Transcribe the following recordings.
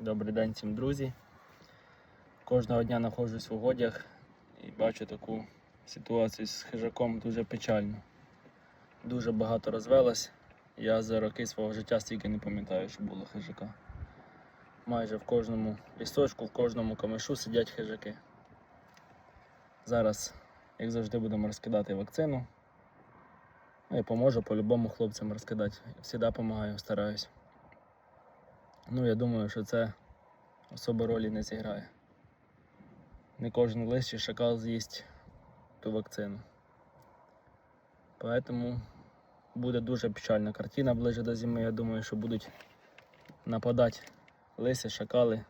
Добрий день всім друзі. Кожного дня знаходжусь в угодях і бачу таку ситуацію з хижаком дуже печально. Дуже багато розвелось. Я за роки свого життя стільки не пам'ятаю, що було хижака. Майже в кожному лісочку, в кожному камешу сидять хижаки. Зараз, як завжди, будемо розкидати вакцину. Ну і поможу по-любому хлопцям розкидати. Всіда допомагаю, стараюсь. Ну, я думаю, що це особо ролі не зіграє. Не кожен лис чи шакал з'їсть ту вакцину. Поэтому буде дуже печальна картина ближче до зими. Я думаю, що будуть нападати лиси, шакали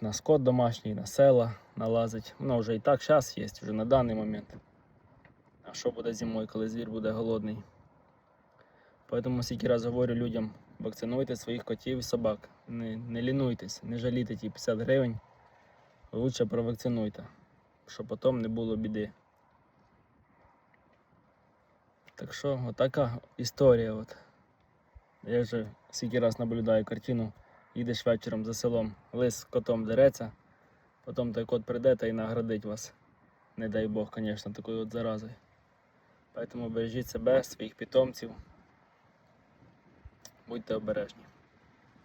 на скот домашній, на села налазить. Воно вже і так зараз є, вже на даний момент. А що буде зимою, коли звір буде голодний? Поэтому скільки раз говорю людям, вакцинуйте своїх котів і собак. Не, не лінуйтесь, не жалійте ті 50 гривень. Лучше провакцинуйте, щоб потім не було біди. Так що, отака історія. От. Я вже скільки раз наблюдаю картину, їдеш вечором за селом, лис котом дереться, потім той кот прийде та й наградить вас. Не дай Бог, звісно, такою от заразою. Поэтому бережіть себе, своїх питомців будьте обережні.